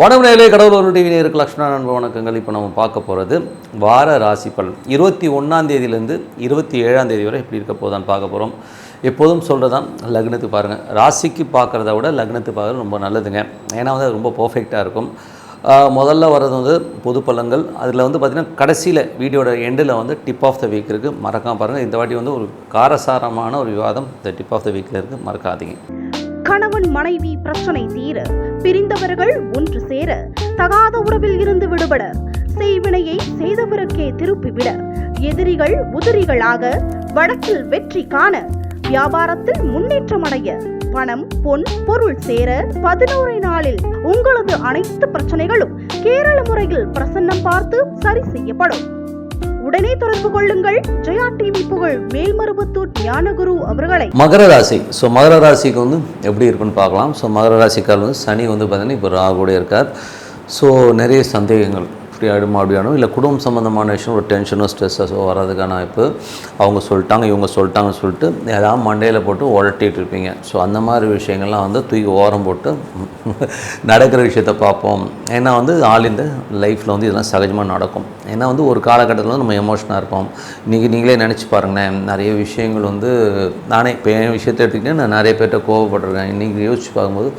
வணக்கம் நேரே கடவுள் டிவி நேருக்கு லக்ஷ்மணா நண்பர் வணக்கங்கள். இப்போ நம்ம பார்க்க போகிறது வார ராசி பலன். இருபத்தி ஒன்றாம் தேதியிலேருந்து இருபத்தி ஏழாம் தேதி வரை எப்படி இருக்க போதான் பார்க்க போகிறோம் எப்போதும் சொல்கிறதான் லக்னத்துக்கு பாருங்கள் ராசிக்கு பார்க்குறத விட லக்னத்துக்கு பார்க்குறது ரொம்ப நல்லதுங்க. ஏன்னா வந்து அது ரொம்ப பர்ஃபெக்டாக இருக்கும். முதல்ல வர்றது வந்து பொது பலன்கள். அதில் வந்து பார்த்திங்கன்னா கடைசியில் வீடியோட எண்டில் வந்து டிப் ஆஃப் த வீக் இருக்குது மறக்காம பாருங்கள் இந்த வாட்டி வந்து ஒரு காரசாரமான ஒரு விவாதம் இந்த டிப் ஆஃப் த வீக்கில் இருக்குது மறக்காதீங்க. கணவன் மனைவி பிரச்சனை தீர பிரிந்தவர்கள் ஒன்று சேர தகாத உறவில் இருந்து விடுபட செய்வினையை செய்தவருக்கே திருப்பிவிட எதிரிகள் உதிரிகளாக வடக்கில் வெற்றி காண வியாபாரத்தில் முன்னேற்றம் அடைய பணம் பொன் பொருள் சேர பதினோரு நாளில் உங்களது அனைத்து பிரச்சனைகளும் கேரள முறையில் பிரசன்னம் பார்த்து சரி செய்யப்படும். உடனே தொடர்பு கொள்ளுங்கள். ஜெயா டிவி புகழ் மேல்மருவத்தூர் ஞானகுரு அவர்களை. மகர ராசி. ஸோ மகர ராசிக்கு வந்து எப்படி இருக்குன்னு பார்க்கலாம். ஸோ மகர ராசிக்கால் வந்து சனி வந்து பார்த்தீங்கன்னா இப்போ ராகுடைய இருக்கார். ஸோ நிறைய சந்தேகங்கள். ஃப்ரீ ஆகிடுமா அப்படி ஆகிடும் இல்லை குடும்பம் சம்மந்தமான விஷயம் ஒரு டென்ஷனோ ஸ்ட்ரெஸ்ஸோ வர்றதுக்கான வாய்ப்பு அவங்க சொல்லிட்டாங்க இவங்க சொல்லிட்டாங்கன்னு சொல்லிட்டு ஏதாவது மண்டையில் போட்டு உழட்டிகிட்டு இருப்பீங்க. ஸோ அந்த மாதிரி விஷயங்கள்லாம் வந்து தூக்கி ஓரம் போட்டு நடக்கிற விஷயத்தை பார்ப்போம். ஏன்னா வந்து ஆல் இந்த லைஃப்பில் வந்து இதெல்லாம் சகஜமாக நடக்கும். ஏன்னா வந்து ஒரு காலகட்டத்தில் வந்து நம்ம எமோஷனாக இருப்போம். இன்றைக்கி நீங்களே நினச்சி பாருங்களேன் நிறைய விஷயங்கள் வந்து நானே இப்போ என் விஷயத்தை எடுத்துக்கிட்டேன் நான் நிறைய பேர்கிட்ட கோவப்பட்டிருக்கேன். இன்றைக்கி யோசிச்சு பார்க்கும்போது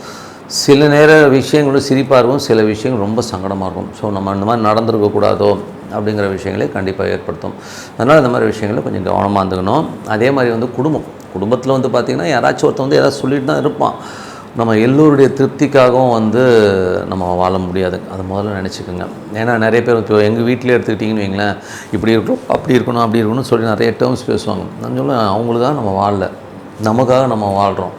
சில நேர விஷயங்களும் சிரிப்பாக இருக்கும் சில விஷயங்கள் ரொம்ப சங்கடமாக இருக்கும். ஸோ நம்ம அந்த மாதிரி நடந்திருக்கக்கூடாதோ அப்படிங்கிற விஷயங்களே கண்டிப்பாக ஏற்படுத்தும். அதனால் இந்த மாதிரி விஷயங்களை கொஞ்சம் கவனமாக இருந்துக்கணும். அதே மாதிரி வந்து குடும்பம். குடும்பத்தில் வந்து பார்த்திங்கன்னா யாராச்சும் ஒருத்தன் வந்து ஏதாவது சொல்லிட்டு தான் இருப்பான். நம்ம எல்லோருடைய திருப்திக்காகவும் வந்து நம்ம வாழ முடியாது. அதை முதல்ல நினச்சிக்கோங்க. ஏன்னா நிறைய பேர் இப்போ எங்கள் வீட்டிலே எடுத்துக்கிட்டிங்கன்னு வைங்களேன் இப்படி இருக்கணும் அப்படி இருக்கணும் அப்படி இருக்கணும்னு சொல்லி நிறைய டேர்ம்ஸ் பேசுவாங்க. நான் சொல்லுவேன் அவங்களுக்காக நம்ம வாழல. நமக்காக நம்ம வாழ்கிறோம்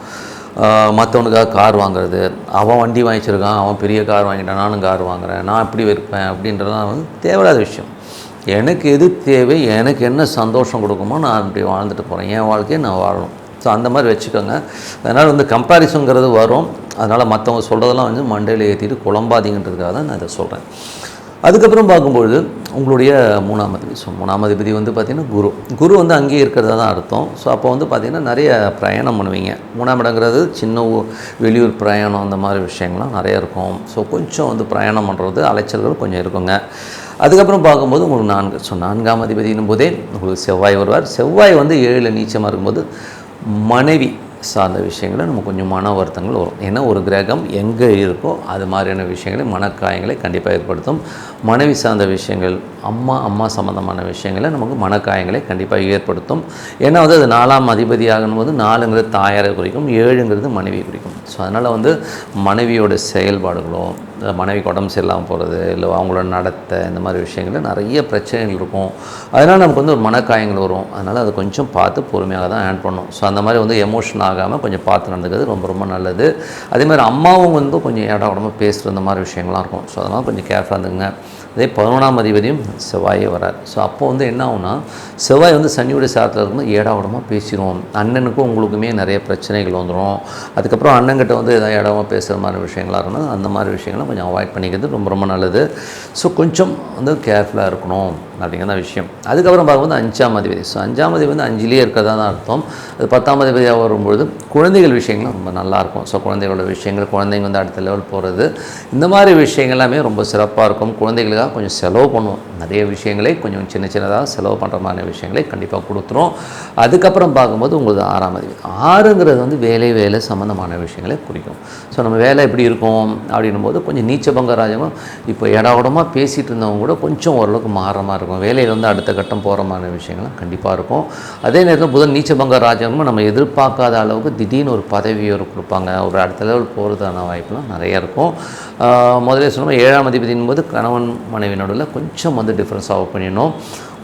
மற்றவனுக்காக கார் வாங்குறது. அவன் வண்டி வாங்கிச்சிருக்கான் அவன் பெரிய கார் வாங்கிட்டான் நானும் கார் வாங்குறேன் நான் இப்படி இருப்பேன் அப்படின்றதுலாம் வந்து தேவையில்லாத விஷயம். எனக்கு எது தேவை எனக்கு என்ன சந்தோஷம் கொடுக்குமோ நான் அப்படி வாழ்ந்துட்டு போகிறேன் என் வாழ்க்கையை நான் வாழணும். ஸோ அந்த மாதிரி வச்சுக்கோங்க. அதனால் வந்து கம்பேரிசனுங்கிறது வரும். அதனால் மற்றவங்க சொல்கிறதெல்லாம் வந்து மண்டையில் ஏற்றிட்டு குழம்பாதீங்கன்றதுக்காக தான் நான் இதை சொல்கிறேன் அதுக்கப்புறம் பார்க்கும்பொழுது உங்களுடைய மூணாம் அதிபதி ஸோ மூணாம் அதிபதி வந்து பார்த்திங்கன்னா குரு. குரு வந்து அங்கேயே இருக்கிறதா தான் அர்த்தம். ஸோ அப்போ வந்து பார்த்திங்கன்னா நிறைய பிரயாணம் பண்ணுவீங்க. மூணாம் இடங்கிறது சின்ன வெளியூர் பிரயாணம் அந்த மாதிரி விஷயங்கள்லாம் நிறைய இருக்கும். ஸோ கொஞ்சம் வந்து பிரயாணம் பண்ணுறது அலைச்சல்கள் கொஞ்சம் இருக்குங்க. அதுக்கப்புறம் பார்க்கும்போது உங்களுக்கு நான்கு ஸோ நான்காம் அதிபதினும் போதே உங்களுக்கு செவ்வாய் வருவார். செவ்வாய் வந்து ஏழில் நீச்சமாக இருக்கும்போது மனைவி சார்ந்த விஷயங்களை நம்ம கொஞ்சம் மன வருத்தங்கள் வரும். ஏன்னா ஒரு கிரகம் எங்கே இருக்கோ அது மாதிரியான விஷயங்களை மனக்காயங்களை கண்டிப்பாக ஏற்படுத்தும். மனைவி சார்ந்த விஷயங்கள் அம்மா அம்மா சம்மந்தமான விஷயங்களை நமக்கு மனக்காயங்களை கண்டிப்பாக ஏற்படுத்தும். ஏன்னா வந்து அது நாலாம் அதிபதி ஆகும்போது நாலுங்கிறது தாயாரை குறிக்கும் ஏழுங்கிறது மனைவியை குறிக்கும். ஸோ அதனால் வந்து மனைவியோட செயல்பாடுகளும் மனைவிக்கு உடம்பு சரியில்லாமல் போகிறது இல்லை அவங்களோட நடத்தை இந்த மாதிரி விஷயங்களில் நிறைய பிரச்சனைகள் இருக்கும். அதனால் நமக்கு வந்து ஒரு மனக்காயங்கள் வரும். அதனால் அதை கொஞ்சம் பார்த்து பொறுமையாக தான் ஹேண்ட் பண்ணணும். ஸோ அந்த மாதிரி வந்து எமோஷன் ஆகாமல் கொஞ்சம் பார்த்து நடந்துக்கிறது ரொம்ப ரொம்ப நல்லது. அதே மாதிரி அம்மாவும் வந்து கொஞ்சம் ஏடா உடம்பு பேசுகிற இந்த மாதிரி விஷயங்கள்லாம் இருக்கும். ஸோ அதெல்லாம் கொஞ்சம் கேர்ஃபுல்லாக இருந்துங்க அதே பதினொன்றாம் அதிபதியும் செவ்வாயே வரார். ஸோ அப்போ வந்து என்ன ஆகும்னா செவ்வாய் வந்து சனியுடைய சாரத்தில் இருக்கும்போது ஏடாவிடமாக பேசிடுவோம் அண்ணனுக்கும் உங்களுக்குமே நிறைய பிரச்சனைகள் வந்துடும் அதுக்கப்புறம் அண்ணன்கிட்ட வந்து எதாவது இடமா பேசுகிற மாதிரி விஷயங்களாக இருக்கணும் அந்த மாதிரி விஷயங்களை கொஞ்சம் அவாய்ட் பண்ணிக்கிறது ரொம்ப ரொம்ப நல்லது. ஸோ கொஞ்சம் வந்து கேர்ஃபுல்லாக இருக்கணும் அப்படிங்கிற விஷயம். அதுக்கப்புறம் பார்க்கும்போது அஞ்சாம் அதிபதி. ஸோ அஞ்சாம் அதிபதி வந்து அஞ்சிலேயே இருக்கிறதா தான் அர்த்தம். அது பத்தாம் அதிபதியாக வரும்பொழுது குழந்தைகள் விஷயங்கள் ரொம்ப நல்லாயிருக்கும் ஸோ குழந்தைகளோட விஷயங்கள் குழந்தைங்க வந்து அடுத்த லெவல் போகிறது இந்த மாதிரி விஷயங்கள் எல்லாமே ரொம்ப சிறப்பாக இருக்கும். குழந்தைகளுக்கு குழந்தைகளுக்காக கொஞ்சம் செலவு பண்ணுவோம் நிறைய விஷயங்களை கொஞ்சம் சின்ன சின்னதாக செலவு பண்ணுற மாதிரி விஷயங்களை கண்டிப்பாக கொடுத்துரும். அதுக்கப்புறம் பார்க்கும்போது உங்களுக்கு ஆறாம் அதிபதி ஆறுங்கிறது வந்து வேலை வேலை சம்மந்தமான விஷயங்களை குறிக்கும். ஸோ நம்ம வேலை எப்படி இருக்கும் அப்படின்னும் போது கொஞ்சம் நீச்சபங்க ராஜகம் இப்போ இடோடமாக பேசிகிட்டு இருந்தவங்க கூட கொஞ்சம் ஓரளவுக்கு மாறுற மாதிரி இருக்கும். வேலையில் வந்து அடுத்த கட்டம் போகிற மாதிரி விஷயங்கள்லாம் கண்டிப்பாக இருக்கும். அதே நேரத்தில் புதன் நீச்சபங்க ராஜகமும் நம்ம எதிர்பார்க்காத அளவுக்கு திடீர்னு ஒரு பதவியை ஒரு கொடுப்பாங்க. ஒரு அடுத்த லெவல் போகிறதான வாய்ப்புலாம் நிறையா இருக்கும். முதலே சொன்னால் ஏழாம் அதிபதியின் போது கணவன் மனைவி நடுவில் கொஞ்சம் வந்து டிஃப்ரென்ஸ் ஆஃப் பண்ணிடணும்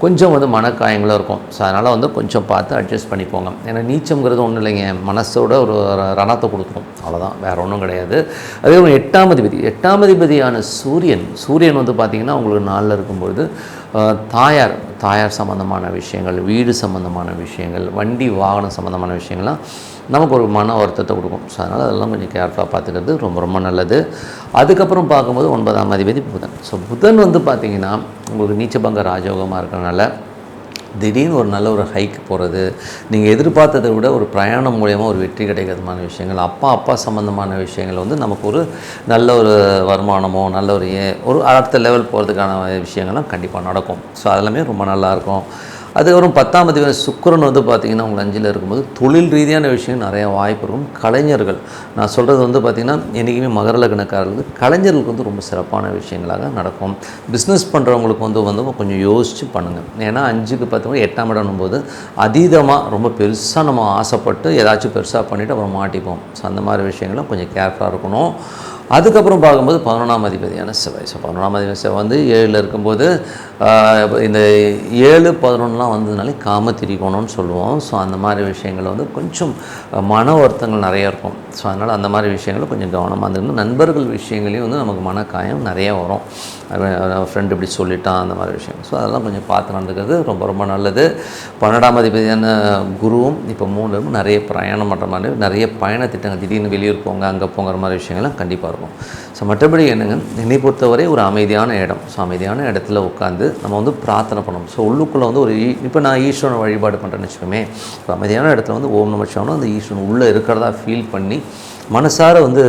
கொஞ்சம் வந்து மனக்காயங்களும் இருக்கும். ஸோ அதனால் வந்து கொஞ்சம் பார்த்து அட்ஜஸ்ட் பண்ணிப்போங்க ஏன்னா நீச்சம்ங்கிறது ஒன்றும் இல்லைங்க. மனசோட ஒரு ரணத்தை கொடுத்துரும். அவ்வளோதான் வேறு ஒன்றும் கிடையாது. அதே ஒன்று எட்டாம் அதிபதி. எட்டாம் அதிபதியான சூரியன். சூரியன் வந்து பார்த்திங்கன்னா உங்களுக்கு நாளில் இருக்கும்பொழுது தாயார் தாயார் சம்மந்தமான விஷயங்கள் வீடு சம்மந்தமான விஷயங்கள் வண்டி வாகனம் சம்மந்தமான விஷயங்கள்லாம் நமக்கு ஒரு மன வருத்தத்தை கொடுக்கும். ஸோ அதனால் அதெல்லாம் கொஞ்சம் கேர்ஃபுல்லாக பார்த்துக்கிறது ரொம்ப ரொம்ப நல்லது. அதுக்கப்புறம் பார்க்கும்போது ஒன்பதாம் அதிபதி புதன். ஸோ புதன் வந்து பார்த்திங்கன்னா உங்களுக்கு நீச்சபங்க ராஜயோகமாக இருக்கிறனால திடீர்னு ஒரு நல்ல ஒரு ஹைக் போகிறது நீங்கள் எதிர்பார்த்ததை விட ஒரு பிரயாணம் மூலயமா ஒரு வெற்றி கிடைக்கிறதுமான விஷயங்கள் அப்பா அப்பா சம்மந்தமான விஷயங்கள் வந்து நமக்கு ஒரு நல்ல ஒரு வருமானமோ நல்ல ஒரு ஏ- ஒரு அடுத்த லெவல் போகிறதுக்கான விஷயங்கள்லாம் கண்டிப்பாக நடக்கும். ஸோ அதெல்லாமே ரொம்ப நல்லாயிருக்கும் அதுக்கப்புறம் பத்தாம் தேதி சுக்கரன் வந்து பார்த்திங்கன்னா உங்கள் அஞ்சில் இருக்கும்போது தொழில் ரீதியான விஷயம் நிறையா வாய்ப்பு இருக்கும். கலைஞர்கள் நான் சொல்கிறது வந்து பார்த்திங்கன்னா என்றைக்குமே மகர லக்னக்காரர்களுக்கு கலைஞர்களுக்கு வந்து ரொம்ப சிறப்பான விஷயங்களாக நடக்கும். பிஸ்னஸ் பண்ணுறவங்களுக்கு வந்து வந்து கொஞ்சம் யோசித்து பண்ணுங்கள் ஏன்னா அஞ்சுக்கு பார்த்தீங்கன்னா எட்டாம் இடம் போது அதீதமாக ரொம்ப பெருசாக நம்ம ஆசைப்பட்டு ஏதாச்சும் பெருசாக பண்ணிவிட்டு அப்புறம் மாட்டிப்போம். ஸோ அந்த மாதிரி விஷயங்களும் கொஞ்சம் கேர்ஃபுல்லாக இருக்கணும். அதுக்கப்புறம் பார்க்கும்போது பதினொன்றாம் அதிபதியான செவ்வாய். ஸோ பதினொன்றாம் அதிபதி செவ்வாய் வந்து ஏழில் இருக்கும்போது இந்த ஏழு பதினொன்றுலாம் வந்ததுனாலே காம திரிகோணம்னு சொல்லுவோம். ஸோ அந்த மாதிரி விஷயங்கள் வந்து கொஞ்சம் மன வருத்தங்கள் நிறைய இருக்கும். ஸோ அதனால் அந்த மாதிரி விஷயங்களும் கொஞ்சம் கவனமாக இருந்துக்கணும். நண்பர்கள் விஷயங்களையும் வந்து நமக்கு மனக்காயம் நிறைய வரும். ஃப்ரெண்டு இப்படி சொல்லிட்டான் அந்த மாதிரி விஷயம் ஸோ அதெல்லாம் கொஞ்சம் பார்த்து நடந்துக்கிறது ரொம்ப ரொம்ப நல்லது. பன்னெண்டாம் அதிபதியான குருவும் இப்போ மூணு நிறைய பிரயாணம் பண்ணுற மாதிரி நிறைய பயண திட்டங்கள் திடீர்னு வெளியூர் போங்க அங்கே போங்கிற மாதிரி விஷயங்கள்லாம் கண்டிப்பாக இருக்கும். ஸோ மற்றபடி என்னங்க? என்னை பொறுத்தவரை ஒரு அமைதியான இடம். ஸோ அமைதியான இடத்துல உட்காந்து நம்ம வந்து பிரார்த்தனை பண்ணணும். ஸோ உள்ளுக்குள்ளே வந்து ஒரு ஈ- இப்போ நான் ஈஸ்வரனை வழிபாடு பண்ணுறேன்னு வச்சுக்கோமே. இப்போ அமைதியான இடத்துல வந்து ஓம் நம அந்த ஈஸ்வரன் உள்ளே இருக்கிறதா ஃபீல் பண்ணி மனசார வந்து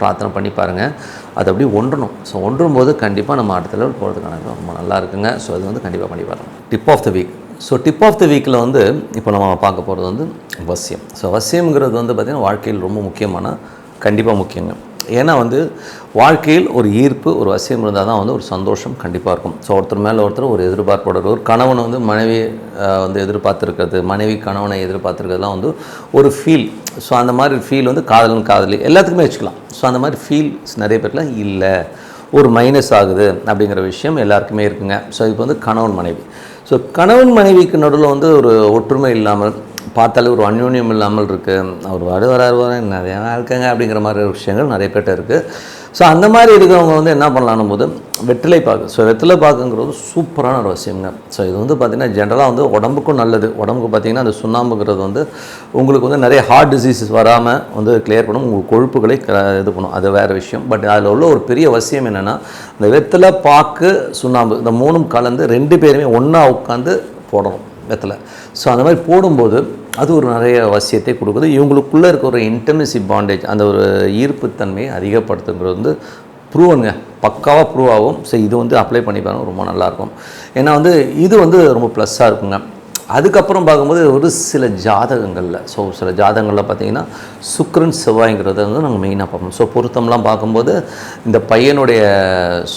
பிரார்த்தனை பண்ணி பாருங்கள் அது அப்படி ஒன்றணும். ஸோ ஒன்றும் போது கண்டிப்பாக நம்ம அடுத்த லெவல் போகிறதுக்கான ரொம்ப நல்லா இருக்குங்க. ஸோ அது வந்து கண்டிப்பாக பண்ணி பாருங்கள் tip of the week so tip of the வீக்கில் வந்து இப்போ நம்ம பார்க்க போகிறது வந்து வசியம். ஸோ வசியம்ங்கிறது வந்து பார்த்திங்கன்னா வாழ்க்கையில் ரொம்ப முக்கியமான கண்டிப்பாக முக்கியங்க. ஏன்னா வந்து வாழ்க்கையில் ஒரு ஈர்ப்பு ஒரு வசியம் இருந்தால் தான் வந்து ஒரு சந்தோஷம் கண்டிப்பாக இருக்கும். ஸோ ஒருத்தர் மேலே ஒருத்தர் ஒரு எதிர்பார்ப்போட ஒரு கணவனை வந்து மனைவி வந்து எதிர்பார்த்துருக்கிறது மனைவி கணவனை எதிர்பார்த்துருக்கிறதுலாம் வந்து ஒரு ஃபீல் ஸோ அந்த மாதிரி ஃபீல் வந்து காதலன் காதலி எல்லாத்துக்குமே வச்சுக்கலாம். ஸோ அந்த மாதிரி ஃபீல்ஸ் நிறைய பேர்லாம் இல்லை. ஒரு மைனஸ் ஆகுது அப்படிங்கிற விஷயம் எல்லாருக்குமே இருக்குங்க. ஸோ இப்போ வந்து கணவன் மனைவி. ஸோ கணவன் மனைவிக்கு நடுவில் வந்து ஒரு ஒற்றுமை இல்லாமல் பார்த்தாலே ஒரு அந்யோன்யம் இல்லாமல் இருக்குது அவர் வர வராரு வர நிறையா இருக்காங்க அப்படிங்கிற மாதிரி விஷயங்கள் நிறைய பேர்ட்ட இருக்குது ஸோ அந்த மாதிரி இருக்கிறவங்க வந்து என்ன பண்ணலான்னு போது வெற்றிலை பாக்கு. ஸோ வெற்றிலை பாக்குங்கிறது சூப்பரான ஒரு விஷயங்க. ஸோ இது வந்து பார்த்திங்கன்னா ஜென்ரலாக வந்து உடம்புக்கும் நல்லது. உடம்புக்கு பார்த்திங்கன்னா அந்த சுண்ணாம்புங்கிறது வந்து உங்களுக்கு வந்து நிறைய ஹார்ட் டிசீசஸ் வராமல் வந்து கிளியர் பண்ணும். உங்கள் கொழுப்புகளை க- இது பண்ணும். அது வேறு விஷயம். பட் அதில் உள்ள ஒரு பெரிய அவசியம் என்னென்னா இந்த வெற்றிலை பாக்கு சுண்ணாம்பு இந்த மூணும் கலந்து ரெண்டு பேருமே ஒன்றா உட்காந்து போடணும் வெத்தலை ஸோ அந்த மாதிரி போடும்போது அது ஒரு நிறைய அவசியத்தை கொடுக்குது. இவங்களுக்குள்ளே இருக்க ஒரு இன்டர்னசி பாண்டேஜ் அந்த ஒரு ஈர்ப்புத்தன்மையை அதிகப்படுத்துங்கிறது வந்து ப்ரூவனுங்க பக்காவாக ப்ரூவ் ஆகும். ஸோ இது வந்து அப்ளை பண்ணி பாருங்கள் ரொம்ப நல்லாயிருக்கும் ஏன்னா வந்து இது வந்து ரொம்ப ப்ளஸ்ஸாக இருக்குங்க. அதுக்கப்புறம் பார்க்கும்போது ஒரு சில ஜாதகங்களில். ஸோ சில ஜாதகங்களில் பார்த்தீங்கன்னா சுக்கரன் செவ்வாய்ங்கிறத வந்து நாங்கள் மெயினாக பார்ப்போம். ஸோ பொருத்தம்லாம் பார்க்கும்போது இந்த பையனுடைய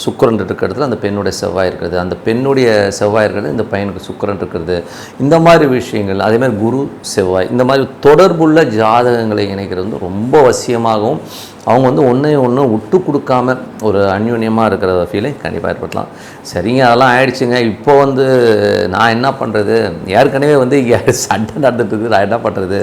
சுக்கரன் இருக்கிற இடத்துல அந்த பெண்ணுடைய செவ்வாய் இருக்கிறது. அந்த பெண்ணுடைய செவ்வாய் இருக்கிறது இந்த பையனுக்கு சுக்கரன் இருக்கிறது. இந்த மாதிரி விஷயங்கள் அதேமாதிரி குரு செவ்வாய் இந்த மாதிரி தொடர்புள்ள ஜாதகங்களை இணைக்கிறது வந்து ரொம்ப அவசியமாகவும் அவங்க வந்து ஒன்றையும் ஒன்று விட்டு கொடுக்காம ஒரு அந்யோன்யமாக இருக்கிற ஃபீலை கண்டிப்பாக ஏற்படுத்தலாம். சரிங்க அதெல்லாம் ஆயிடுச்சுங்க. இப்போ வந்து நான் என்ன பண்ணுறது ஏற்கனவே வந்து இங்கே சண்டை நடந்துட்டு இருக்குது. நான் என்ன பண்ணுறது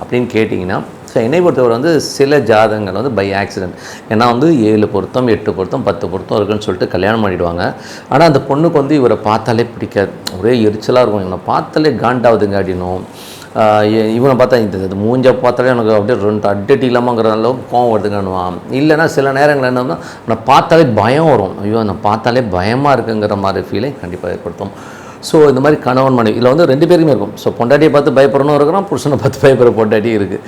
அப்படின்னு கேட்டிங்கன்னா ஸோ என்னை பொறுத்தவரை வந்து சில ஜாதகங்கள் வந்து பை ஆக்சிடென்ட் ஏன்னா வந்து ஏழு பொருத்தம் எட்டு பொருத்தம் பத்து பொருத்தம் இருக்குன்னு சொல்லிட்டு கல்யாணம் பண்ணிவிடுவாங்க ஆனால் அந்த பொண்ணுக்கு வந்து இவரை பார்த்தாலே பிடிக்காது. ஒரே எரிச்சலாக இருக்கும். இவனை பார்த்தாலே காண்டாவதுங்க அப்படின்னும். இவனை பார்த்தா இந்த மூஞ்ச பார்த்தாலே எனக்கு அப்படியே ரெண்டு அட்டடி இல்லாமங்கிற அளவுக்கு கோவம் வருதுங்கன்னுவான் இல்லைன்னா சில நேரங்கள் என்னன்னா நான் பார்த்தாலே பயம் வரும். ஐயோ நான் பார்த்தாலே பயமாக இருக்குங்கிற மாதிரி ஃபீலை கண்டிப்பாக ஏற்படுத்தும். ஸோ இந்த மாதிரி கணவன் மனைவி இதில் வந்து ரெண்டு பேருமே இருக்கும். ஸோ பொண்டாட்டியை பார்த்து பயப்படணும் இருக்கிறான் புருஷனை பார்த்து பயப்படுற பொண்டாட்டியும் இருக்குது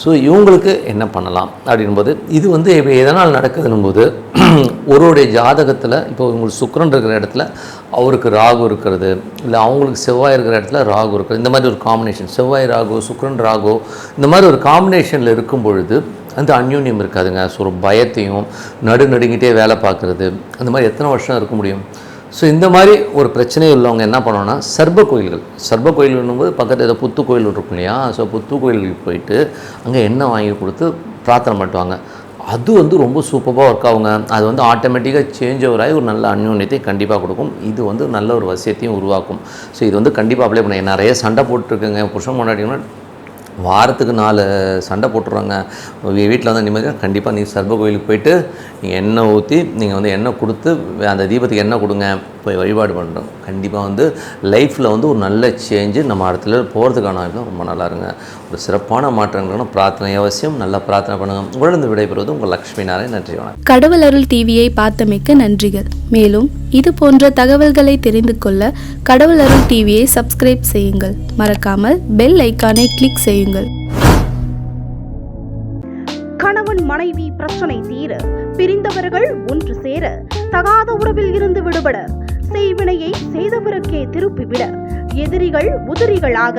ஸோ இவங்களுக்கு என்ன பண்ணலாம் அப்படின்போது இது வந்து இப்போ எதனால் நடக்குதுன்னும் போது ஒருவருடைய ஜாதகத்தில் இப்போ உங்களுக்கு சுக்கரன் இருக்கிற இடத்துல அவருக்கு ராகு இருக்கிறது இல்லை அவங்களுக்கு செவ்வாய் இருக்கிற இடத்துல ராகு இருக்கிறது இந்த மாதிரி ஒரு காம்பினேஷன் செவ்வாய் ராகு சுக்கரன் ராகு இந்த மாதிரி ஒரு காம்பினேஷனில் இருக்கும் பொழுது அந்த அந்யோன்யம் இருக்காதுங்க. ஸோ ஒரு பயத்தையும் நடு நடுங்கிட்டே வேலை பார்க்குறது அந்த மாதிரி எத்தனை வருஷம் இருக்க முடியும்? ஸோ இந்த மாதிரி ஒரு பிரச்சனை உள்ளவங்க என்ன பண்ணோன்னா சர்ப கோயில்கள். சர்ப கோயில்னும்போது பக்கத்தில் ஏதோ புத்து கோயில் இருக்கும் இல்லையா? ஸோ புத்து கோயிலுக்கு போயிட்டு அங்கே எண்ணெய் வாங்கி கொடுத்து பிரார்த்தனை பண்ணுவாங்க அது வந்து ரொம்ப சூப்பராக ஒர்க் ஆகுங்க. அது வந்து ஆட்டோமேட்டிக்காக சேஞ்ச் ஓவர் ஆகி ஒரு நல்ல அந்யோன்யத்தை கண்டிப்பாக கொடுக்கும். இது வந்து நல்ல ஒரு வசியத்தையும் உருவாக்கும். ஸோ இது வந்து கண்டிப்பாக அப்ளை பண்ண. நிறைய சண்டை போட்டுருக்குங்க. புருஷன் முன்னாடினா வாரத்துக்கு நாலு சண்டை போட்டுருவாங்க. வீட்டில் வந்து நிம்மதியாக கண்டிப்பாக நீங்கள் சர்ப கோயிலுக்கு போயிட்டு நீங்கள் எண்ணெய் ஊற்றி நீங்கள் வந்து எண்ணெய் கொடுத்து அந்த தீபத்துக்கு எண்ணெய் கொடுங்க. போய் வழிபாடு பண்ணுறோம் கண்டிப்பாக வந்து லைஃப்பில் வந்து ஒரு நல்ல சேஞ்சு நம்ம இடத்துல போகிறதுக்கான ரொம்ப நல்லா இருங்க ஒரு சிறப்பான மாற்றங்களும் பிரார்த்தனை அவசியம். நல்லா பிரார்த்தனை பண்ணுங்க உடனே விடைபெறுவது உங்கள் லக்ஷ்மி நாராயண் நன்றி வணக்கம். கடவுள் அருள் டிவியை பார்த்தமைக்கு நன்றிகள். மேலும் இது போன்ற தகவல்களை தெரிந்து கொள்ள கடவுள் அருள் டிவியை சப்ஸ்கிரைப் செய்யுங்கள். மறக்காமல் பெல் ஐக்கானை கிளிக் செய்யுங்கள். கணவன் மனைவி பிரச்சனை தீர பிரிந்தவர்கள் ஒன்று சேர தகாத உறவில் இருந்து விடுபட செய்வினையை செய்தவருக்கே திருப்பிவிட எதிரிகள் உதிரிகளாக